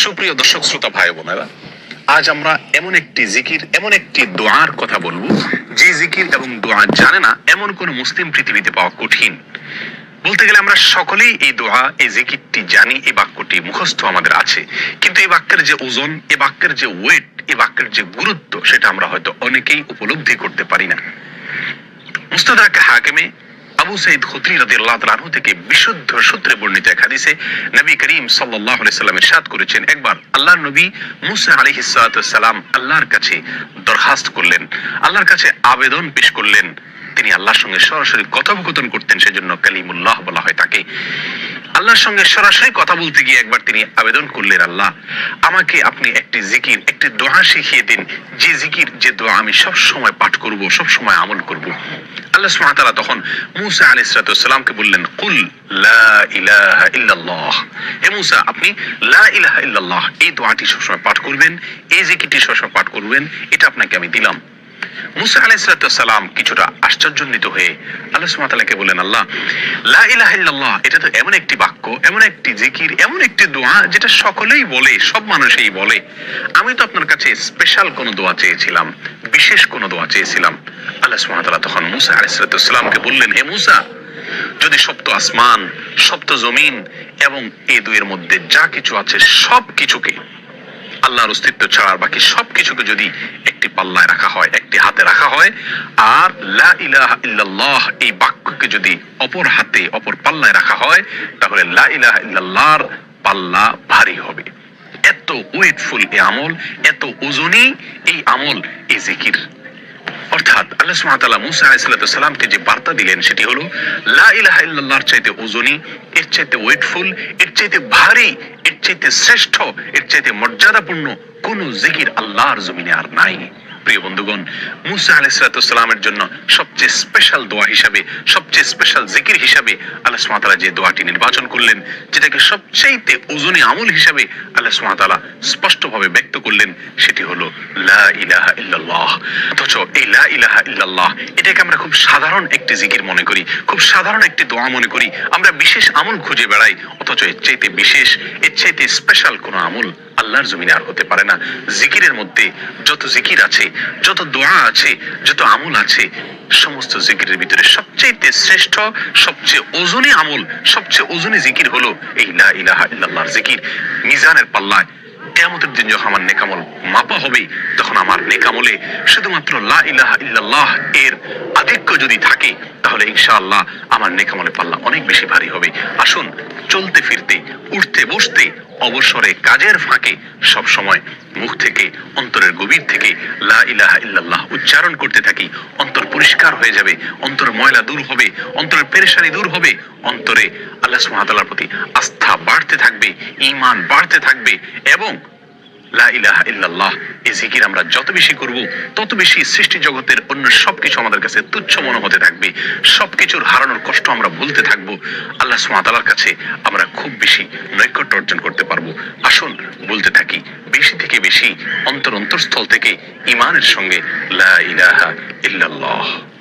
সুপ্রিয় দর্শক, শ্রোতা ভাই বোনেরা, আজ আমরা এমন একটি জিকির, এমন একটি দোয়ার কথা বলব। যে জিকির এবং দোয়া জানে না এমন কোন মুসলিম পৃথিবীতে পাওয়া কঠিন। বলতে গেলে আমরা সকলেই এই দোয়া, এই জিকিরটি জানি, এই বাক্যটি মুখস্থ আমাদের আছে। কিন্তু এই বাক্যের যে ওজন, এই বাক্যের যে ওয়েট এই বাক্যের যে গুরুত্ব, সেটা আমরা হয়তো অনেকেই উপলব্ধি করতে পারি না। মুস্তাদাক হাকিমে আবু সাইদ খুদ্রি তাআলা তালু থেকে বিশুদ্ধ সূত্রে বর্ণিত এক হাদিসে নবী করিম সাল্লাল্লাহু আলাইহি সাল্লাম ইরশাদ করেছেন, একবার আল্লাহ নবী মুসা সালাতু সালাম আল্লাহর কাছে দরখাস্ত করলেন, আল্লাহর কাছে আবেদন পেশ করলেন। তিনি আল্লাহর সঙ্গে সরাসরি কথোপকথন করতেন, সেজন্য কালিমুল্লাহ বলা হয় আল্লাহর সঙ্গে সরাসরি কথা বলতে গিয়ে একবার তিনি আবেদন করলেন, আল্লাহ, আমাকে আপনি একটি জিকির, একটি দোয়া শিখিয়ে দিন। যে জিকির, যে দোয়া আমি সব সময় পাঠ করব সব সময় আমল করব। আল্লাহ সুবহানাহু তাআলা তখন মূসা আলাইহিস সালামকে বললেন, কুল লা ইলাহা ইল্লাল্লাহ। হে মূসা, আপনি লা ইলাহা ইল্লাল্লাহ, এই দোয়াটি সবসময় পাঠ করবেন, এই জিকিরটি সবসময় পাঠ করবেন, এটা আপনাকে আমি দিলাম। মুসা আলাইসালাম কিছুটা হয়ে আল্লাহ সুমাতালাকে আল্লাহ এটা তো এমন একটি বাক্য, এমন একটি জিকির, এমন একটি দোয়া যেটা সকলেই বলে, সব মানুষই বলে। আমি তো আপনার কাছে স্পেশাল কোন দোয়া চেয়েছিলাম, বিশেষ কোন দোয়া চেয়েছিলাম। আল্লাহ সুমাতালা তখন মুসা আলাইসালামকে বললেন, হে মুসা, যদি সপ্ত আসমান, সপ্ত জমিন এবং এ দুয়ের মধ্যে যা কিছু আছে সব কিছুকে আল্লাহর অস্তিত্ব ছাড়ার বাকি সব কিছুকে যদি একটি পাল্লায় রাখা হয়, একটি হাতে রাখা হয়, আর লা ইলাহা ইল্লাল্লাহ এই বাক্যকে যদি অপর হাতে, অপর পাল্লায় রাখা হয়, তাহলে লা ইলাহা ইল্লাল্লাহর পাল্লা ভারী হবে। এত ওয়েটফুল এই আমল, এত ওজনই এই আমল, এই জিকির আল্লাহ মুসা আলাইহিস সালামকে যে বার্তা দিলেন সেটি হলো, লা চাইতে ওজনী এর চাইতে ওয়েটফুল, এর চাইতে ভারী, এর চাইতে শ্রেষ্ঠ, এর চাইতে মর্যাদাপূর্ণ কোন জিকির আল্লাহর জমিনে আর নাই। প্রিয় বন্ধুগণ, মুসা আলাইসালামের জন্য সবচেয়ে স্পেশাল দোয়া হিসাবে, সবচেয়ে স্পেশাল জিকির হিসাবে আল্লাহ সুমাতালা যে দোয়াটি নির্বাচন করলেন, যেটাকে সবচাইতে ওজনী আমল হিসাবে আল্লাহ সুমাতালা স্পষ্টভাবে ব্যক্ত করলেন সেটি হলো, লা ইলাহা ইল্লাল্লাহ। অথচ এই লা ইলাহা ইল্লাল্লাহ, এটাকে আমরা খুব সাধারণ একটি জিকির মনে করি, খুব সাধারণ একটি দোয়া মনে করি। আমরা বিশেষ আমল খুঁজে বেড়াই, অথচ এর চাইতে বিশেষ, এর চাইতে স্পেশাল কোনো আমল আল্লাহর জমিনে আর হতে পারে না। জিকিরের মধ্যে যত জিকির আছে, যত দোয়া আছে, যত আমল আছে, সমস্ত জিকিরের ভিতরে সবচেয়ে শ্রেষ্ঠ, সবচেয়ে ওজনী আমল, সবচেয়ে ওজনী জিকির হলো এই লা ইলাহা ইল্লাল্লাহর জিকির। মিজানের পাল্লায় কেয়ামতের দিন যখন আমার নেকামল মাপা হবে, তখন আমার নেকামলে শুধুমাত্র লা এর আধিক্য যদি থাকে, তাহলে ইনশাআল্লাহ আমার নেকামলে পাল্লা অনেক বেশি ভারী হবে। আসুন, চলতে ফিরতে, উঠতে বসতে, অবসরে কাজের ফাঁকে, সব সময় মুখ থেকে, অন্তরের গভীর থেকে লা ইলাহা ইল্লাল্লাহ উচ্চারণ করতে থাকি। অন্তর পরিষ্কার হয়ে যাবে, অন্তর ময়লা দূর হবে, অন্তরের পেরেশানি দূর হবে, অন্তরে আল্লাহ সুবহানাহু প্রতি আস্থা বাড়তে থাকবে, ঈমান বাড়তে থাকবে এবং আমরা যত বেশি করব, তত বেশি সৃষ্টি জগতের অন্য সবকিছু আমাদের কাছে তুচ্ছ মনে হতে থাকবে। সবকিছুর হারানোর কষ্ট আমরা ভুলতে থাকব। আল্লাহ সুবহানাহু কাছে আমরা খুব বেশি নৈকট্য অর্জন করতে পারব। আসুন, বলতে থাকি, বেশি থেকে বেশি অন্তর অন্তরস্থল থেকে ইমানের সঙ্গে লা ইলাহা ইল্লাল্লাহ।